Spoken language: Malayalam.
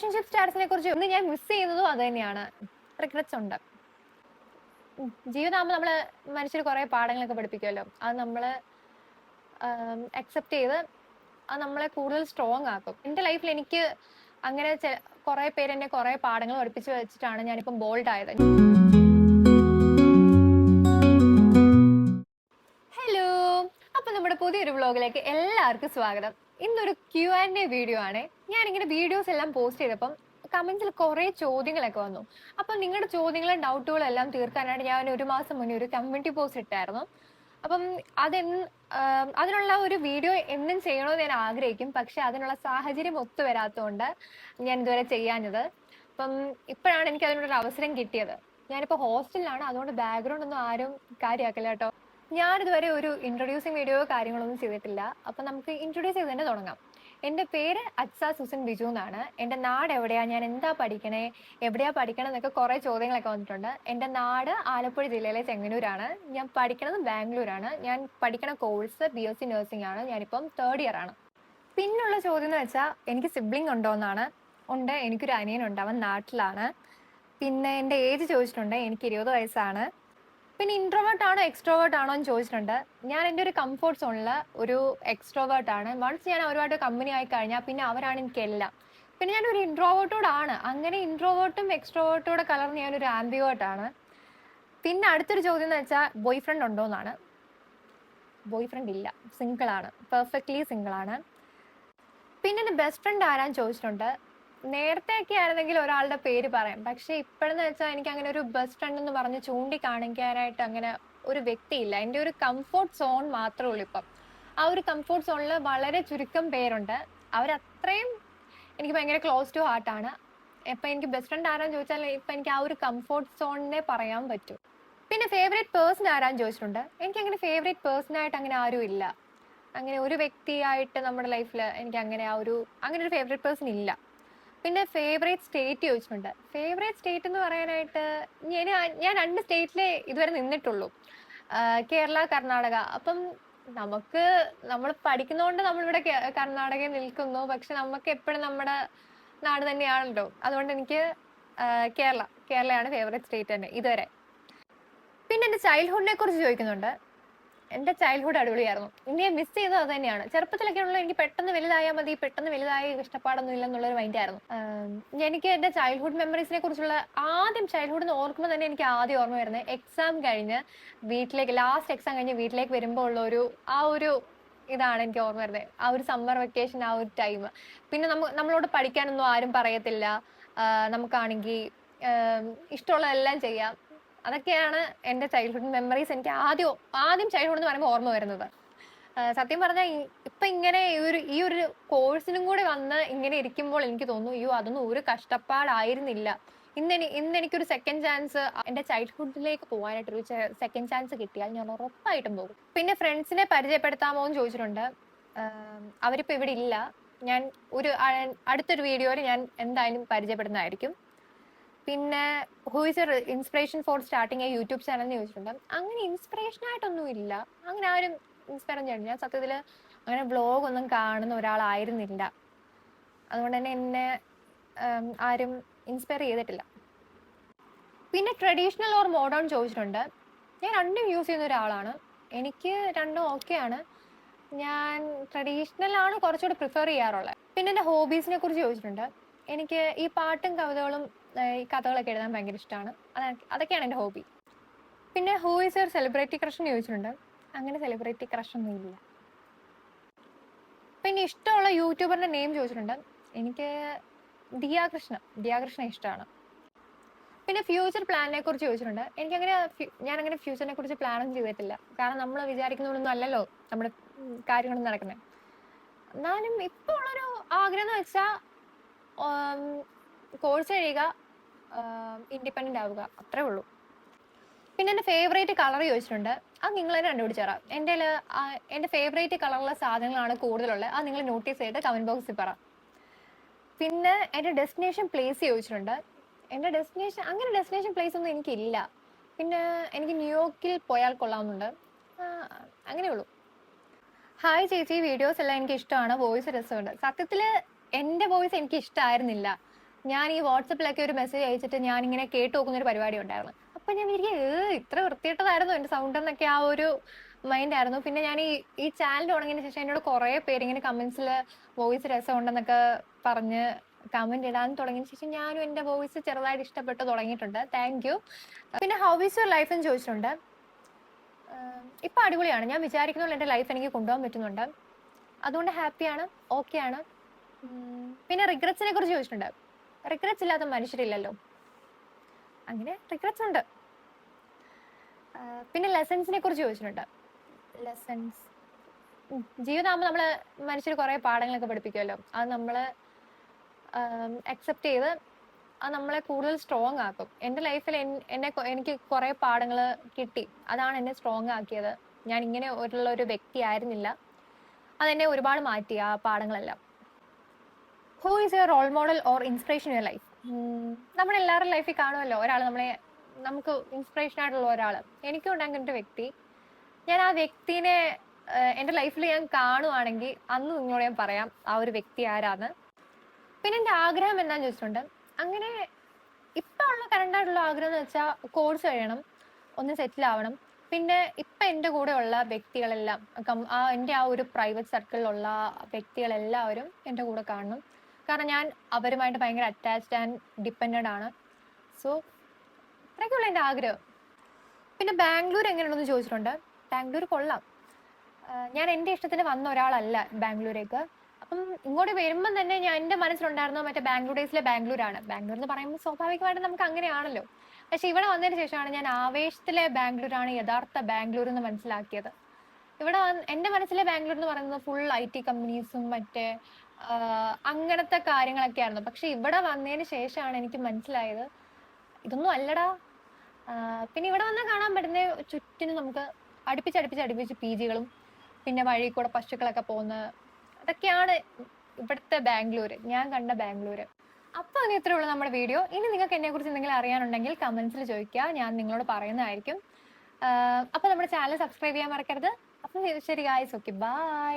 റിലേഷൻഷിപ്പ് സ്റ്റാറ്റസിനെ കുറിച്ച് ഒന്ന് ഞാൻ മിസ് ചെയ്യുന്നതും അത് തന്നെയാണ്. റിഗ്രറ്റ്സ് ഉണ്ട്. ജീവിതമാകുമ്പോൾ നമ്മൾ മനുഷ്യർ കുറേ പാഠങ്ങളൊക്കെ പഠിപ്പിക്കുമല്ലോ. അത് നമ്മൾ അക്സെപ്റ്റ് ചെയ്ത് അത് നമ്മളെ കൂടുതൽ സ്ട്രോങ് ആക്കും. എന്റെ ലൈഫിൽ എനിക്ക് അങ്ങനെ കുറെ പേര് എന്നെ കുറെ പാഠങ്ങൾ പഠിപ്പിച്ച് വെച്ചിട്ടാണ് ഞാനിപ്പം ബോൾഡ് ആയത്. ഹലോ അപ്പൊ നമ്മുടെ പുതിയൊരു വ്ളോഗിലേക്ക് എല്ലാവർക്കും സ്വാഗതം. ഇന്നൊരു ക്യു ആൻഡ് എ വീഡിയോ ആണ്. ഞാൻ ഇങ്ങനെ വീഡിയോസ് എല്ലാം പോസ്റ്റ് ചെയ്തപ്പം കമന്റ്സിൽ കുറെ ചോദ്യങ്ങളൊക്കെ വന്നു. അപ്പൊ നിങ്ങളുടെ ചോദ്യങ്ങളും ഡൗട്ടുകളും എല്ലാം തീർക്കാനായിട്ട് ഞാൻ ഒരു മാസം മുന്നേ ഒരു കമ്മ്യൂണിറ്റി പോസ്റ്റ് ഇട്ടായിരുന്നു. അപ്പം അതെന്ന് അതിനുള്ള ഒരു വീഡിയോ എന്നും ചെയ്യണമെന്ന് ഞാൻ ആഗ്രഹിക്കും. പക്ഷെ അതിനുള്ള സാഹചര്യം ഒത്തു വരാത്തതുകൊണ്ട് ഞാൻ ഇതുവരെ ചെയ്യാഞ്ഞത്. അപ്പം ഇപ്പോഴാണ് എനിക്ക് അതിനൊരു അവസരം കിട്ടിയത്. ഞാനിപ്പോൾ ഹോസ്റ്റലിലാണ് അതുകൊണ്ട് ബാക്ക്ഗ്രൗണ്ട് ഒന്നും ആരും കാര്യമാക്കില്ല കേട്ടോ. ഞാനിതുവരെ ഒരു ഇൻട്രൊഡ്യൂസിങ് വീഡിയോ കാര്യങ്ങളൊന്നും ചെയ്തിട്ടില്ല. അപ്പം നമുക്ക് ഇൻട്രൊഡ്യൂസ് ചെയ്ത് തന്നെ തുടങ്ങാം. എന്റെ പേര് അച്ഛ സുസൻ ബിജു എന്നാണ്. എന്റെ നാട് എവിടെയാ? ഞാൻ എന്താ പഠിക്കണേ? എവിടെയാ പഠിക്കണം എന്നൊക്കെ കുറേ ചോദ്യങ്ങളൊക്കെ വന്നിട്ടുണ്ട്. എന്റെ നാട് ആലപ്പുഴ ജില്ലയിലെ ചെങ്ങന്നൂരാണ്. ഞാൻ പഠിക്കണത് ബാംഗ്ലൂരാണ്. ഞാൻ പഠിക്കണ course B S C nursing ആണ്. ഞാനിപ്പം തേർഡ് ഇയർ ആണ്. പിന്നുള്ള ചോദ്യം എന്ന് വെച്ചാൽ എനിക്ക് സിബ്ലിംഗ് ഉണ്ടോ എന്നാണ്. ഉണ്ട്. എനിക്കൊരു അനിയനുണ്ട്. അവൻ നാട്ടിലാണ്. പിന്നെ എന്റെ ഏജ് ചോദിച്ചിട്ടുണ്ട്. എനിക്ക് ഇരുപത് വയസ്സാണ്. പിന്നെ ഇൻട്രോവേർട്ട് ആണോ എക്സ്ട്രോവേർട്ട് ആണോ എന്ന് ചോദിച്ചിട്ടുണ്ട്. ഞാൻ എന്റെ ഒരു കംഫോർട്ട് സോണിൽ ഒരു എക്സ്ട്രോവേർട്ട് ആണ്. വൺസ് ഞാൻ അവരുമായിട്ട് കമ്പനി ആയി കഴിഞ്ഞാൽ പിന്നെ അവരാണ് എനിക്കെല്ലാം. പിന്നെ ഞാൻ ഒരു ഇൻട്രോവേർട്ടോടാണ് അങ്ങനെ ഇൻട്രോവേർട്ടും എക്സ്ട്രോവേർട്ടോടെ കലർന്ന് ഞാനൊരു ആംബിവേർട്ടാണ് പിന്നെ അടുത്തൊരു ചോദ്യം എന്ന് വെച്ചാൽ ബോയ് ഫ്രണ്ട് ഉണ്ടോ എന്നാണ്. ബോയ് ഫ്രണ്ട് ഇല്ല. സിംഗിൾ ആണ്. പെർഫെക്റ്റ്ലി സിംഗിൾ ആണ്. പിന്നെ എന്റെ ബെസ്റ്റ് ഫ്രണ്ട് ആരാന്ന് ചോദിച്ചിട്ടുണ്ട്. നേരത്തെ ഒക്കെ ആയിരുന്നെങ്കിൽ ഒരാളുടെ പേര് പറയാം. പക്ഷെ ഇപ്പോഴെന്ന് വെച്ചാൽ എനിക്ക് അങ്ങനെ ഒരു ബെസ്റ്റ് ഫ്രണ്ട് എന്ന് പറഞ്ഞ് ചൂണ്ടിക്കാണിക്കാനായിട്ട് അങ്ങനെ ഒരു വ്യക്തിയില്ല. എന്റെ ഒരു കംഫോർട്ട് സോൺ മാത്രമേ ഉള്ളൂ ഇപ്പം. ആ ഒരു കംഫോർട്ട് സോണിൽ വളരെ ചുരുക്കം പേരുണ്ട്. അവരത്രയും എനിക്ക് ഭയങ്കര ക്ലോസ് ടു ഹാർട്ടാണ് ഇപ്പം എനിക്ക് ബെസ്റ്റ് ഫ്രണ്ട് ആരാന്ന് ചോദിച്ചാൽ ഇപ്പം എനിക്ക് ആ ഒരു കംഫോർട്ട് സോണിനെ പറയാൻ പറ്റും. പിന്നെ ഫേവറേറ്റ് പേഴ്സൺ ആരാന്ന് ചോദിച്ചിട്ടുണ്ട്. എനിക്ക് അങ്ങനെ ഫേവറേറ്റ് പേഴ്സൺ ആയിട്ട് അങ്ങനെ ആരും ഇല്ല. അങ്ങനെ ഒരു വ്യക്തിയായിട്ട് നമ്മുടെ ലൈഫിൽ എനിക്ക് അങ്ങനെ ആ ഒരു അങ്ങനെ ഒരു ഫേവറേറ്റ് പേഴ്സൺ ഇല്ല. പിന്നെ ഫേവറേറ്റ് സ്റ്റേറ്റ് ചോദിച്ചിട്ടുണ്ട്. ഫേവറേറ്റ് സ്റ്റേറ്റ് എന്ന് പറയാനായിട്ട് ഞാൻ ഞാൻ രണ്ട് സ്റ്റേറ്റിലെ ഇതുവരെ നിന്നിട്ടുള്ളൂ. കേരള കർണാടക. അപ്പം നമുക്ക് നമ്മൾ പഠിക്കുന്നതുകൊണ്ട് നമ്മളിവിടെ കർണാടകയിൽ നിൽക്കുന്നു. പക്ഷെ നമുക്ക് എപ്പോഴും നമ്മുടെ നാട് തന്നെയാണല്ലോ. അതുകൊണ്ട് എനിക്ക് കേരള കേരളയാണ് ഫേവറേറ്റ് സ്റ്റേറ്റ് തന്നെ ഇതുവരെ. പിന്നെ എന്റെ ചൈൽഡ്ഹുഡിനെ കുറിച്ച് ചോദിക്കുന്നുണ്ട്. എന്റെ ചൈൽഡ്ഹുഡ് അടിപൊളിയായിരുന്നു. ഇനി മിസ് ചെയ്തത് അത് തന്നെയാണ് ചെറുപ്പത്തിലൊക്കെ ഉള്ള എനിക്ക് പെട്ടെന്ന് വലുതായാൽ മതി പെട്ടെന്ന് വലുതായ ഇഷ്ടപ്പാടൊന്നും ഇല്ലെന്നുള്ളൊരു മൈൻഡായിരുന്നു എനിക്ക് എന്റെ ചൈൽഡ്ഹുഡ് മെമ്മറീസിനെ കുറിച്ചുള്ള ആദ്യം ചൈൽഡ്ഹുഡ് എന്ന് ഓർക്കുമ്പോൾ തന്നെ എനിക്ക് ആദ്യം ഓർമ്മ വരുന്നത് എക്സാം കഴിഞ്ഞ് വീട്ടിലേക്ക് ലാസ്റ്റ് എക്സാം കഴിഞ്ഞ് വീട്ടിലേക്ക് വരുമ്പോൾ ഉള്ള ഒരു ആ ഒരു ഇതാണ് എനിക്ക് ഓർമ്മ വരുന്നത്. ആ ഒരു സമ്മർ വെക്കേഷൻ ആ ഒരു ടൈം പിന്നെ നമ്മ നമ്മളോട് പഠിക്കാനൊന്നും ആരും പറയത്തില്ല. നമുക്കാണെങ്കിൽ നമുക്കാണെങ്കിൽ ഇഷ്ടമുള്ളതെല്ലാം ചെയ്യാം. അതൊക്കെയാണ് എന്റെ ചൈൽഡ്ഹുഡ് മെമ്മറീസ് എനിക്ക് ആദ്യം ആദ്യം ചൈൽഡ്ഹുഡ് എന്ന് പറയുമ്പോൾ ഓർമ്മ വരുന്നത്. സത്യം പറഞ്ഞാൽ ഇപ്പം ഇങ്ങനെ ഈ ഒരു ഈ ഒരു കോഴ്സിനും കൂടി വന്ന് ഇങ്ങനെ ഇരിക്കുമ്പോൾ എനിക്ക് തോന്നുന്നു അയ്യോ അതൊന്നും ഒരു കഷ്ടപ്പാടായിരുന്നില്ല. ഇന്ന് ഇന്ന് എനിക്കൊരു സെക്കൻഡ് ചാൻസ് എന്റെ ചൈൽഡ്ഹുഡിലേക്ക് പോകാനായിട്ട് ഒരു സെക്കൻഡ് ചാൻസ് കിട്ടിയാൽ ഞാൻ ഉറപ്പായിട്ടും പോകും. പിന്നെ ഫ്രണ്ട്സിനെ പരിചയപ്പെടുത്താമോ എന്ന് ചോദിച്ചിട്ടുണ്ട്. അവരിപ്പോൾ അവരിപ്പോ ഇവിടെ ഇല്ല. ഞാൻ ഒരു അടുത്തൊരു വീഡിയോയിൽ ഞാൻ എന്തായാലും പരിചയപ്പെടുന്നതായിരിക്കും. പിന്നെ who is a inspiration for starting a YouTube channel എന്ന് ചോദിച്ചിട്ടുണ്ട്. അങ്ങനെ ഇൻസ്പിറേഷൻ ആയിട്ടൊന്നും ഇല്ല. അങ്ങനെ ആരും ഇൻസ്പയർ ചെയ്യണം ഞാൻ സത്യത്തിൽ അങ്ങനെ വ്ലോഗ് ഒന്നും കാണുന്ന ഒരാളായിരുന്നില്ല. അതുകൊണ്ട് തന്നെ എന്നെ ആരും ഇൻസ്പയർ ചെയ്തിട്ടില്ല. പിന്നെ ട്രഡീഷണൽ ഓർ മോഡേൺ ചോദിച്ചിട്ടുണ്ട്. ഞാൻ രണ്ടും യൂസ് ചെയ്യുന്ന ഒരാളാണ്. എനിക്ക് രണ്ടും ഓക്കെയാണ് ഞാൻ ട്രഡീഷണൽ ആണ് കുറച്ചുകൂടി പ്രിഫർ ചെയ്യാറുള്ളത്. പിന്നെ എന്റെ ഹോബീസിനെ കുറിച്ച് ചോദിച്ചിട്ടുണ്ട്. എനിക്ക് ഈ പാട്ടും കവിതകളും ഈ കഥകളൊക്കെ എഴുതാൻ ഭയങ്കര ഇഷ്ടമാണ് അതൊക്കെയാണ് എന്റെ ഹോബി. പിന്നെ who is your celebrity crush എന്ന് ചോദിച്ചിട്ടുണ്ട്. അങ്ങനെ സെലിബ്രിറ്റി ക്രഷ് ഒന്നും ഇല്ല. പിന്നെ ഇഷ്ടമുള്ള യൂട്യൂബറിന്റെ നെയിം ചോദിച്ചിട്ടുണ്ട്. എനിക്ക് ദിയാ കൃഷ്ണ ദിയാ കൃഷ്ണ ഇഷ്ടമാണ്. പിന്നെ ഫ്യൂച്ചർ പ്ലാനിനെ കുറിച്ച് ചോദിച്ചിട്ടുണ്ട്. എനിക്കങ്ങനെ ഞാൻ അങ്ങനെ ഫ്യൂച്ചറിനെ കുറിച്ച് പ്ലാനൊന്നും ചെയ്തിട്ടില്ല. കാരണം നമ്മൾ വിചാരിക്കുന്നതൊന്നും അല്ലല്ലോ നമ്മുടെ കാര്യങ്ങളൊന്നും നടക്കുന്നത് എന്നാലും ഇപ്പോൾ ഉള്ളൊരു ആഗ്രഹം എന്ന് വെച്ചാൽ കോഴ്സ് കഴിയുക ഇൻഡിപെൻഡന്റ് ആവുക അത്രേ ഉള്ളൂ. പിന്നെ എന്റെ ഫേവറേറ്റ് കളർ ചോദിച്ചിട്ടുണ്ട്. അത് നിങ്ങൾ തന്നെ കണ്ടുപിടിച്ചേറാം എന്റെ എന്റെ ഫേവറേറ്റ് കളറുള്ള സാധനങ്ങളാണ് കൂടുതലുള്ളത്. അത് നിങ്ങൾ നോട്ടീസ് ചെയ്തിട്ട് കമന്റ് ബോക്സിൽ പറ. പിന്നെ എന്റെ ഡെസ്റ്റിനേഷൻ പ്ലേസ് ചോദിച്ചിട്ടുണ്ട്. എന്റെ ഡെസ്റ്റിനേഷൻ അങ്ങനെ ഡെസ്റ്റിനേഷൻ പ്ലേസ് ഒന്നും എനിക്കില്ല. പിന്നെ എനിക്ക് ന്യൂയോർക്കിൽ പോയാൽ കൊള്ളാവുന്നുണ്ട് അങ്ങനെ ഉള്ളൂ. ഹായ് ചേച്ചി വീഡിയോസ് എല്ലാം എനിക്ക് ഇഷ്ടമാണ് വോയിസ് രസമുണ്ട്. സത്യത്തിൽ എന്റെ വോയിസ് എനിക്ക് ഇഷ്ടമായിരുന്നില്ല ഞാൻ ഈ വാട്സപ്പിലൊക്കെ ഒരു മെസ്സേജ് അയച്ചിട്ട് ഞാൻ ഇങ്ങനെ കേട്ടു നോക്കുന്ന ഒരു പരിപാടി ഉണ്ടായിരുന്നു. അപ്പൊ ഞാൻ വിചാരിക്കും ഏ ഇത്ര വൃത്തിയിട്ടതായിരുന്നു എന്റെ സൗണ്ട് എന്നൊക്കെ ആ ഒരു മൈൻഡ് ആയിരുന്നു. പിന്നെ ഞാൻ ഈ ഈ ചാനൽ തുടങ്ങിയതിന് ശേഷം എന്നോട് കുറെ പേര് ഇങ്ങനെ കമന്റ്സിൽ വോയിസ് രസമുണ്ടെന്നൊക്കെ പറഞ്ഞ് കമന്റ് ഇടാൻ തുടങ്ങിയതിന് ശേഷം ഞാനും എന്റെ വോയിസ് ചെറുതായിട്ട് ഇഷ്ടപ്പെട്ട് തുടങ്ങിയിട്ടുണ്ട്. താങ്ക് യു പിന്നെ ഹൗ ഈസ് യുവർ ലൈഫ് എന്ന് ചോദിച്ചിട്ടുണ്ട്. ഇപ്പൊ അടിപൊളിയാണ്. ഞാൻ വിചാരിക്കുന്ന പോലെ എന്റെ ലൈഫ് എനിക്ക് കൊണ്ടുപോകാൻ പറ്റുന്നുണ്ട്. അതുകൊണ്ട് ഹാപ്പിയാണ് ഓക്കെ ആണ്. പിന്നെ റിഗ്രറ്റ്സിനെ കുറിച്ച് ചോദിച്ചിട്ടുണ്ട്. റിഗ്രറ്റ്സ് ഇല്ലാത്ത മനുഷ്യരില്ലല്ലോ. അങ്ങനെ റിഗ്രറ്റ്സ് ഉണ്ട്. പിന്നെ ലെസൺസിനെ കുറിച്ച് ചോദിച്ചിട്ടുണ്ട്. ലെസൺസ് ജീവിതമാകുമ്പോൾ നമ്മൾ മനുഷ്യർ കുറേ പാഠങ്ങളൊക്കെ പഠിപ്പിക്കുമല്ലോ അത് നമ്മൾ അക്സെപ്റ്റ് ചെയ്ത് അത് നമ്മളെ കൂടുതൽ സ്ട്രോങ് ആക്കും. എന്റെ ലൈഫിൽ എന്നെ എനിക്ക് കുറേ പാഠങ്ങൾ കിട്ടി. അതാണ് എന്നെ സ്ട്രോങ് ആക്കിയത്. ഞാൻ ഇങ്ങനെ ഉള്ള ഒരു വ്യക്തി ആയിരുന്നില്ല. അതെന്നെ ഒരുപാട് മാറ്റി ആ പാഠങ്ങളെല്ലാം. Who is your role model or inspiration your life നമ്മുടെ എല്ലാവരുടെ ലൈഫിൽ കാണുമല്ലോ ഒരാൾ നമ്മളെ നമുക്ക് ഇൻസ്പിറേഷൻ ആയിട്ടുള്ള ഒരാൾ എനിക്കും ഉണ്ട് അങ്ങനത്തെ വ്യക്തി. ഞാൻ ആ വ്യക്തിനെ എന്റെ ലൈഫിൽ ഞാൻ കാണുവാണെങ്കിൽ അന്ന് നിങ്ങളോട് ഞാൻ പറയാം ആ ഒരു വ്യക്തി ആരാന്ന്. പിന്നെ എന്റെ ആഗ്രഹം എന്താന്ന് ചോദിച്ചിട്ടുണ്ട്. അങ്ങനെ ഇപ്പം ഉള്ള കറണ്ടായിട്ടുള്ള ആഗ്രഹം എന്ന് വെച്ചാൽ കോഴ്സ് കഴിയണം ഒന്ന് സെറ്റിൽ ആവണം. പിന്നെ ഇപ്പം എന്റെ കൂടെ ഉള്ള വ്യക്തികളെല്ലാം ആ എന്റെ ആ ഒരു പ്രൈവറ്റ് സർക്കിളിലുള്ള വ്യക്തികളെല്ലാവരും എന്റെ കൂടെ കാണണം. കാരണം ഞാൻ അവരുമായിട്ട് ഭയങ്കര അറ്റാച്ച്ഡ് ആൻഡ് ഡിപ്പെൻഡ് ആണ്. സോ ഇത്രയൊക്കെയുള്ള എന്റെ ആഗ്രഹം. പിന്നെ ബാംഗ്ലൂർ എങ്ങനെയുണ്ടെന്ന് ചോദിച്ചിട്ടുണ്ട്. ബാംഗ്ലൂർ കൊള്ളാം. ഞാൻ എന്റെ ഇഷ്ടത്തിന് വന്ന ഒരാളല്ല ബാംഗ്ലൂരേക്ക്. അപ്പം ഇങ്ങോട്ട് വരുമ്പം തന്നെ ഞാൻ എന്റെ മനസ്സിലുണ്ടായിരുന്നത് മറ്റേ ബാംഗ്ലൂർ ഡേയ്സിലെ ബാംഗ്ലൂരാണ്. ബാംഗ്ലൂർ എന്ന് പറയുമ്പോൾ സ്വാഭാവികമായിട്ടും നമുക്ക് അങ്ങനെയാണല്ലോ. പക്ഷെ ഇവിടെ വന്നതിന് ശേഷമാണ് ഞാൻ ആവേശത്തിലെ ബാംഗ്ലൂരാണ് യഥാർത്ഥ ബാംഗ്ലൂർ എന്ന് മനസ്സിലാക്കിയത്. ഇവിടെ എന്റെ മനസ്സിലെ ബാംഗ്ലൂർ എന്ന് പറയുന്നത് ഫുൾ ഐ ടി കമ്പനീസും മറ്റേ അങ്ങനത്തെ കാര്യങ്ങളൊക്കെ ആയിരുന്നു പക്ഷെ ഇവിടെ വന്നതിന് ശേഷമാണ് എനിക്ക് മനസ്സിലായത് ഇതൊന്നും അല്ലടാ. പിന്നെ ഇവിടെ വന്നാൽ കാണാൻ പറ്റുന്ന ചുറ്റിനും നമുക്ക് അടുപ്പിച്ച് അടുപ്പിച്ച് അടുപ്പിച്ച് പി ജികളും പിന്നെ വഴി കൂടെ പശുക്കളൊക്കെ പോകുന്ന അതൊക്കെയാണ് ഇവിടുത്തെ ബാംഗ്ലൂർ ഞാൻ കണ്ട ബാംഗ്ലൂർ അപ്പൊ ഇനി ഇത്രേ ഉള്ളൂ നമ്മുടെ വീഡിയോ. ഇനി നിങ്ങൾക്ക് എന്നെ കുറിച്ച് എന്തെങ്കിലും അറിയാനുണ്ടെങ്കിൽ കമന്റ്സിൽ ചോദിക്കുക. ഞാൻ നിങ്ങളോട് പറയുന്നതായിരിക്കും. അപ്പൊ നമ്മുടെ ചാനൽ സബ്സ്ക്രൈബ് ചെയ്യാൻ മറക്കരുത്. അപ്പൊ ശരി ഗായ്സ് ഓക്കെ ബൈ